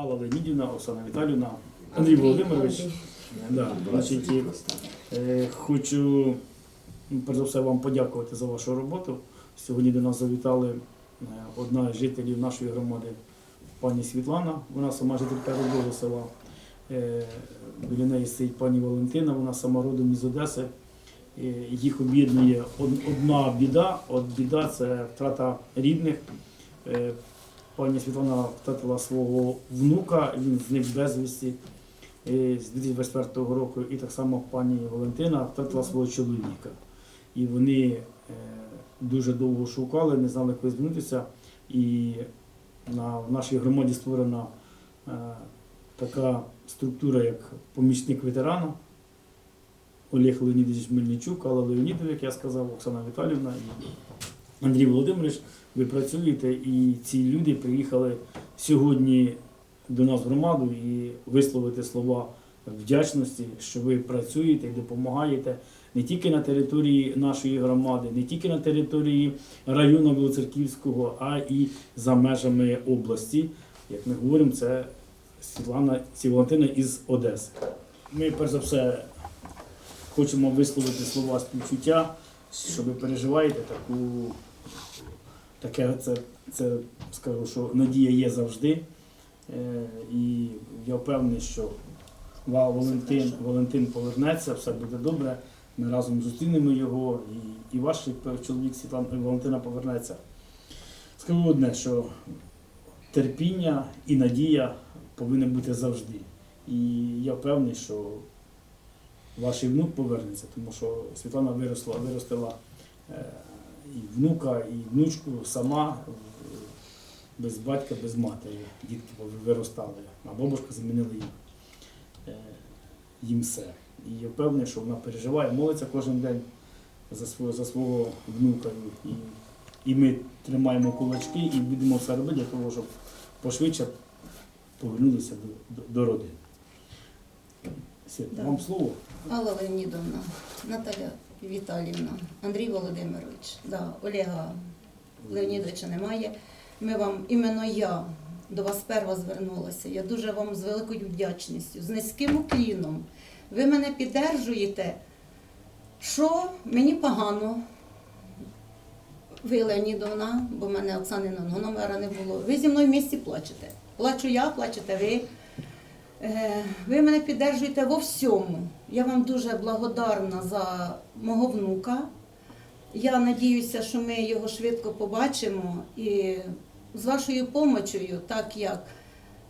Алла Леонідівна, Оксана Віталівна, Андрій Володимирович. Да, значить, е, хочу перш за все вам подякувати за вашу роботу. Сьогодні до нас завітали е, одна з жителів нашої громади, пані Світлана. Вона сама жителька Рудового села. Е, Біля неї стоїть пані Валентина, вона сама родом із Одеси. Їх об'єднує одна біда. От біда це втрата рідних. Пані Світлана втратила свого внука, він зник безвісті е, з 2024 року, і так само пані Валентина втратила свого чоловіка. І вони е, дуже довго шукали, не знали, куди звернутися. І на, в нашій громаді створена е, така структура, як помічник ветерана. Олег Леонідович Мельничук, Алла Леонідов, як я сказав, Оксана Віталівна Андрій Володимирович. Ви працюєте, і ці люди приїхали сьогодні до нас в громаду і висловити слова вдячності, що ви працюєте і допомагаєте не тільки на території нашої громади, не тільки на території району Білоцерківського, а і за межами області. Як ми говоримо, це Світлана Сівалентина із Одеси. Ми перш за все хочемо висловити слова співчуття, що ви переживаєте таку таке це, це скажу, що надія є завжди. Е, і я впевнений, що Ва- Валентин, Валентин повернеться, все буде добре. Ми разом зустрінемо його, і, і ваш чоловік Світлана Валентина повернеться. Скажу одне, що терпіння і надія повинні бути завжди. І я впевнений, що ваш внук повернеться, тому що Світлана виросла, виростила е, і внука, і внучку сама е, без батька, без матері. Дітки виростали, а бабушка замінила їм, е, їм все. І я впевнений, що вона переживає, молиться кожен день за свого, за свого внука. І, і ми тримаємо кулачки і будемо все робити для того, щоб пошвидше повернулися до, до, до родини. Світ, Да. Вам слово. Алла Леонідовна, Наталя Віталівна, Андрій Володимирович, да, Олега Леонідовича немає. Ми вам, іменно я до вас перва звернулася. Я дуже вам з великою вдячністю, з низьким укліном. Ви мене піддержуєте, що мені погано. Ви, Леонідовна, бо в мене Оксаниного номера не було. Ви зі мною в місті плачете. Плачу я, плачете ви. Е, Ви мене підтримуєте во всьому. Я вам дуже благодарна за мого внука. Я надіюся, що ми його швидко побачимо. І з вашою допомогою, так як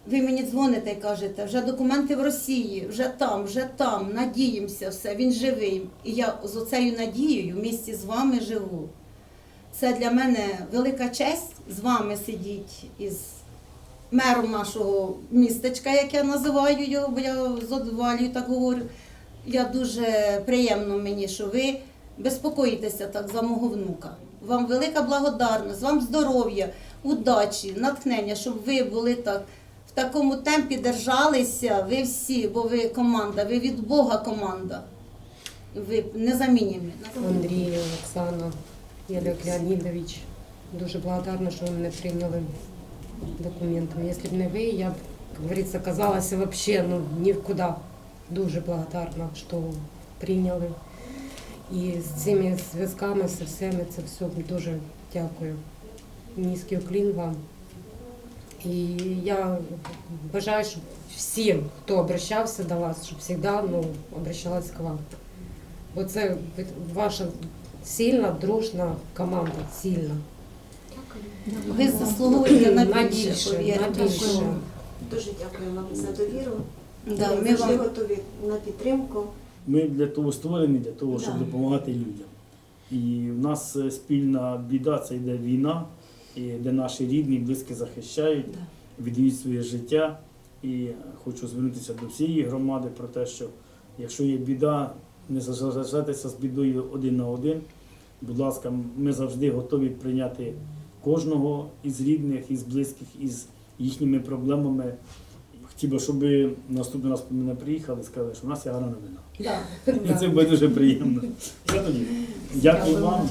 ви мені дзвоните і кажете, вже документи в Росії, вже там, вже там, надіємося, все, він живий. І я з оцею надією в місті з вами живу. Це для мене велика честь з вами сидіти із мером нашого містечка, як я називаю його, бо я з одвалію так говорю. Я дуже приємно мені, що ви безпокоїтеся так за мого внука. Вам велика благодарність, вам здоров'я, удачі, натхнення, щоб ви були так в такому темпі держалися, ви всі, бо ви команда, ви від Бога команда. Ви незамінні. Андрій, Оксана Олег Леонідович. Дуже благодарна, що ви мене прийняли документами. Якщо б не ви, я б, як говориться, казалася вообще ну, куди. Дуже благодарна, що прийняли. І з цими зв'язками, з всіми, це все дуже дякую. Низький уклін вам. І я бажаю, щоб всім, хто обращався до вас, щоб завжди ну, обращалась к вам. Бо це ваша сильна, дружна команда, сильна. Ви заслуговуєте на більше, повірте. Дуже дякую вам за довіру. Да, ми ми завжди вам готові на підтримку. Ми для того створені, для того, щоб Да. допомагати людям. І в нас е, спільна біда це йде війна, де наші рідні, близькі захищають, віддають своє життя. І хочу звернутися до всієї громади про те, що якщо є біда, не залишайтеся з бідою один на один. Будь ласка, ми завжди готові прийняти кожного із рідних, із близьких, із їхніми проблемами. Хотів би, щоб наступний раз по мене приїхали і сказали, що в нас є гарна новина. Да. І це буде дуже приємно. Все тоді. Дякую вам.